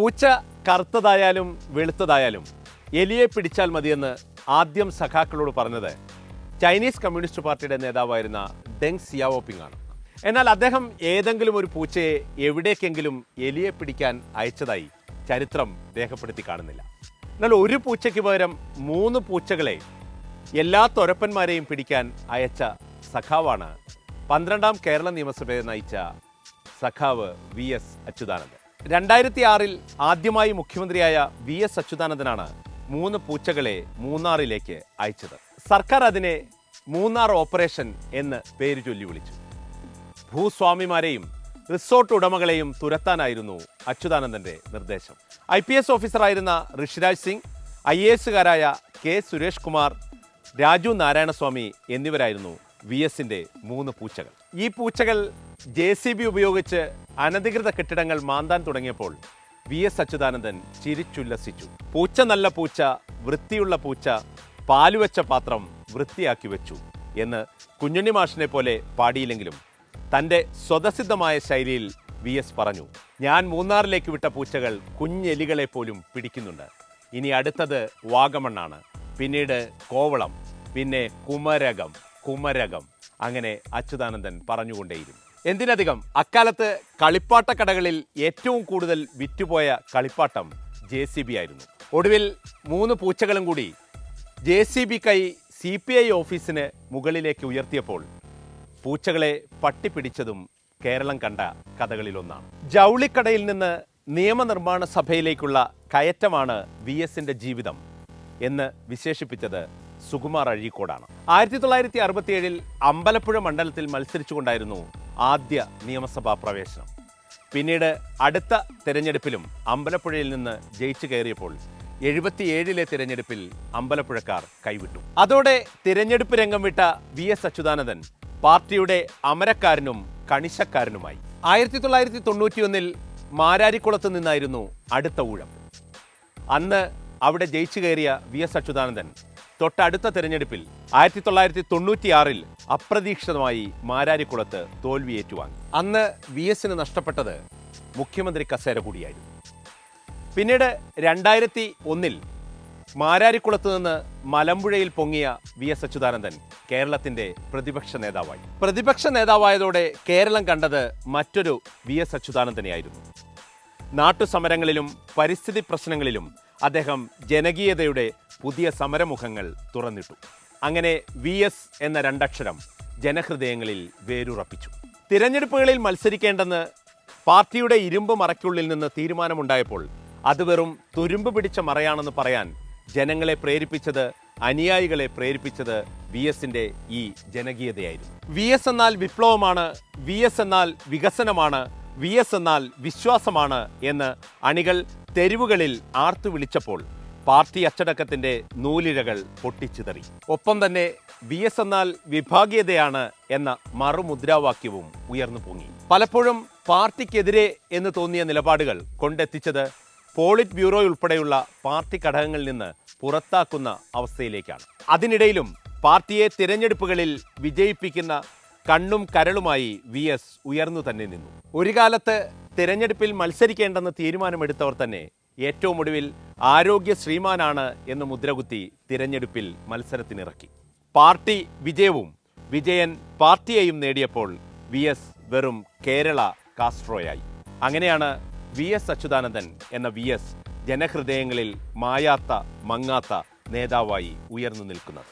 പൂച്ച കറുത്തതായാലും വെളുത്തതായാലും എലിയെ പിടിച്ചാൽ മതിയെന്ന് ആദ്യം സഖാക്കളോട് പറഞ്ഞത് ചൈനീസ് കമ്മ്യൂണിസ്റ്റ് പാർട്ടിയുടെ നേതാവായിരുന്ന ഡെങ് സിയാവോപിങ് ആണ് എന്നാൽ അദ്ദേഹം ഏതെങ്കിലും ഒരു പൂച്ചയെ എവിടേക്കെങ്കിലും എലിയെ പിടിക്കാൻ അയച്ചതായി ചരിത്രം രേഖപ്പെടുത്തി കാണുന്നില്ല. എന്നാൽ ഒരു പൂച്ചയ്ക്ക് പകരം മൂന്ന് പൂച്ചകളെ എല്ലാ തൊരപ്പന്മാരെയും പിടിക്കാൻ അയച്ച സഖാവാണ് പന്ത്രണ്ടാം കേരള നിയമസഭയെ നയിച്ച സഖാവ് വി എസ് അച്യുതാനന്ദൻ. രണ്ടായിരത്തി ആറിൽ ആദ്യമായി മുഖ്യമന്ത്രിയായ വി എസ് അച്യുതാനന്ദനാണ് മൂന്ന് പൂച്ചകളെ മൂന്നാറിലേക്ക് അയച്ചത്. സർക്കാർ അതിനെ മൂന്നാർ ഓപ്പറേഷൻ എന്ന് പേര് ചൊല്ലി വിളിച്ചു. ഭൂസ്വാമിമാരെയും റിസോർട്ട് ഉടമകളെയും തുരത്താനായിരുന്നു അച്യുതാനന്ദന്റെ നിർദ്ദേശം. ഐ പി എസ് ഓഫീസറായിരുന്ന ഋഷിരാജ് സിംഗ് ഐ എ എസുകാരായ കെ സുരേഷ് കുമാർ രാജു നാരായണസ്വാമി എന്നിവരായിരുന്നു വി എസിന്റെ മൂന്ന് പൂച്ചകൾ. ഈ പൂച്ചകൾ ജെ സി ബി ഉപയോഗിച്ച് അനധികൃത കെട്ടിടങ്ങൾ മാന്താൻ തുടങ്ങിയപ്പോൾ വി എസ് അച്യുതാനന്ദൻ ചിരിച്ചുല്ലസിച്ചു. പൂച്ച നല്ല പൂച്ച വൃത്തിയുള്ള പൂച്ച പാലുവെച്ച പാത്രം വൃത്തിയാക്കി വെച്ചു എന്ന് കുഞ്ഞുണ്ണി മാഷിനെ പോലെ പാടിയില്ലെങ്കിലും തന്റെ സ്വതസിദ്ധമായ ശൈലിയിൽ വി എസ് പറഞ്ഞു. ഞാൻ മൂന്നാറിലേക്ക് വിട്ട പൂച്ചകൾ കുഞ്ഞെലികളെ പോലും പിടിക്കുന്നുണ്ട്. ഇനി അടുത്തത് വാഗമണ്ണാണ്. പിന്നീട് കോവളം പിന്നെ കുമരകം കുമരകം അങ്ങനെ അച്യുതാനന്ദൻ പറഞ്ഞുകൊണ്ടേയിരുന്നു. എന്തിനധികം? അക്കാലത്ത് കളിപ്പാട്ട കടകളിൽ ഏറ്റവും കൂടുതൽ വിറ്റുപോയ കളിപ്പാട്ടം ജെ സി ബി ആയിരുന്നു. ഒടുവിൽ മൂന്ന് പൂച്ചകളും കൂടി ജെ സി ബി കൈ സി പി ഐ ഓഫീസിന് മുകളിലേക്ക് ഉയർത്തിയപ്പോൾ പൂച്ചകളെ പട്ടിപ്പിടിച്ചതും കേരളം കണ്ട കഥകളിലൊന്നാണ്. ജൗളിക്കടയിൽ നിന്ന് നിയമനിർമ്മാണ സഭയിലേക്കുള്ള കയറ്റമാണ് വി എസിന്റെ ജീവിതം എന്ന് വിശേഷിപ്പിച്ചത് സുകുമാർ അഴീക്കോടാണ്. ആയിരത്തി തൊള്ളായിരത്തി അറുപത്തിയേഴിൽ അമ്പലപ്പുഴ മണ്ഡലത്തിൽ മത്സരിച്ചുകൊണ്ടായിരുന്നു ആദ്യ നിയമസഭാ പ്രവേശനം. പിന്നീട് അടുത്ത തിരഞ്ഞെടുപ്പിലും അമ്പലപ്പുഴയിൽ നിന്ന് ജയിച്ചു കയറിയപ്പോൾ എഴുപത്തിയേഴിലെ തിരഞ്ഞെടുപ്പിൽ അമ്പലപ്പുഴക്കാർ കൈവിട്ടു. അതോടെ തിരഞ്ഞെടുപ്പ് രംഗം വിട്ട വി എസ് അച്യുതാനന്ദൻ പാർട്ടിയുടെ അമരക്കാരനും കണിശക്കാരനുമായി. ആയിരത്തി തൊള്ളായിരത്തി തൊണ്ണൂറ്റിയൊന്നിൽ മാരാരിക്കുളത്ത് നിന്നായിരുന്നു അടുത്ത ഊഴം. അന്ന് അവിടെ ജയിച്ചു കയറിയ വി എസ് അച്യുതാനന്ദൻ തൊട്ടടുത്ത തെരഞ്ഞെടുപ്പിൽ ആയിരത്തി തൊള്ളായിരത്തി തൊണ്ണൂറ്റിയാറിൽ അപ്രതീക്ഷിതമായി മാരാരിക്കുളത്ത് തോൽവി ഏറ്റുവാങ്ങി അന്ന് വി എസിന് നഷ്ടപ്പെട്ടത് മുഖ്യമന്ത്രി കസേര കൂടിയായിരുന്നു. പിന്നീട് രണ്ടായിരത്തി ഒന്നിൽ മാരാരിക്കുളത്ത് നിന്ന് മലമ്പുഴയിൽ പൊങ്ങിയ വി എസ് അച്യുതാനന്ദൻ കേരളത്തിന്റെ പ്രതിപക്ഷ നേതാവായി. പ്രതിപക്ഷ നേതാവായതോടെ കേരളം കണ്ടത് മറ്റൊരു വി എസ് അച്യുതാനന്ദനെയായിരുന്നു. നാട്ടുസമരങ്ങളിലും പരിസ്ഥിതി പ്രശ്നങ്ങളിലും അദ്ദേഹം ജനകീയതയുടെ പുതിയ സമരമുഖങ്ങൾ തുറന്നിട്ടു. അങ്ങനെ വി എസ് എന്ന രണ്ടക്ഷരം ജനഹൃദയങ്ങളിൽ വേരുറപ്പിച്ചു. തിരഞ്ഞെടുപ്പുകളിൽ മത്സരിക്കേണ്ടെന്ന് പാർട്ടിയുടെ ഇരുമ്പ് മറയ്ക്കുള്ളിൽ നിന്ന് തീരുമാനമുണ്ടായപ്പോൾ അത് വെറും തുരുമ്പ് പിടിച്ച മറയാണെന്ന് പറയാൻ ജനങ്ങളെ പ്രേരിപ്പിച്ചത് അനുയായികളെ പ്രേരിപ്പിച്ചത് വി എസിന്റെ ഈ ജനകീയതയായിരുന്നു. വി എസ് എന്നാൽ വിപ്ലവമാണ് വി എസ് എന്നാൽ വികസനമാണ് വി എസ് എന്നാൽ വിശ്വാസമാണ് എന്ന് അണികൾ തെരുവുകളിൽ ആർത്തു വിളിച്ചപ്പോൾ പാർട്ടി അച്ചടക്കത്തിന്റെ നൂലിഴകൾ പൊട്ടിച്ചിതറി. ഒപ്പം തന്നെ വി എസ് എന്നാൽ വിഭാഗീയതയാണ് എന്ന മറുമുദ്രാവാക്യവും ഉയർന്നു പൊങ്ങി. പലപ്പോഴും പാർട്ടിക്കെതിരെ എന്ന് തോന്നിയ നിലപാടുകൾ കൊണ്ടെത്തിച്ചത് പോളിറ്റ് ബ്യൂറോ ഉൾപ്പെടെയുള്ള പാർട്ടി ഘടകങ്ങളിൽ നിന്ന് പുറത്താക്കുന്ന അവസ്ഥയിലേക്കാണ്. അതിനിടയിലും പാർട്ടിയെ തിരഞ്ഞെടുപ്പുകളിൽ വിജയിപ്പിക്കുന്ന കണ്ണും കരളുമായി വി എസ് ഉയർന്നു തന്നെ നിന്നു. ഒരു കാലത്ത് തിരഞ്ഞെടുപ്പിൽ മത്സരിക്കേണ്ടെന്ന് തീരുമാനമെടുത്തവർ തന്നെ ഏറ്റവും ഒടുവിൽ ആരോഗ്യ ശ്രീമാനാണ് എന്ന് മുദ്രകുത്തി തിരഞ്ഞെടുപ്പിൽ മത്സരത്തിനിറക്കി. പാർട്ടി വിജയവും വിജയൻ പാർട്ടിയെയും നേടിയപ്പോൾ വി എസ് വെറും കേരള കാസ്ട്രോയായി. അങ്ങനെയാണ് വി എസ് അച്യുതാനന്ദൻ എന്ന വി എസ് ജനഹൃദയങ്ങളിൽ മായാത്ത മങ്ങാത്ത നേതാവായി ഉയർന്നു നിൽക്കുന്നത്.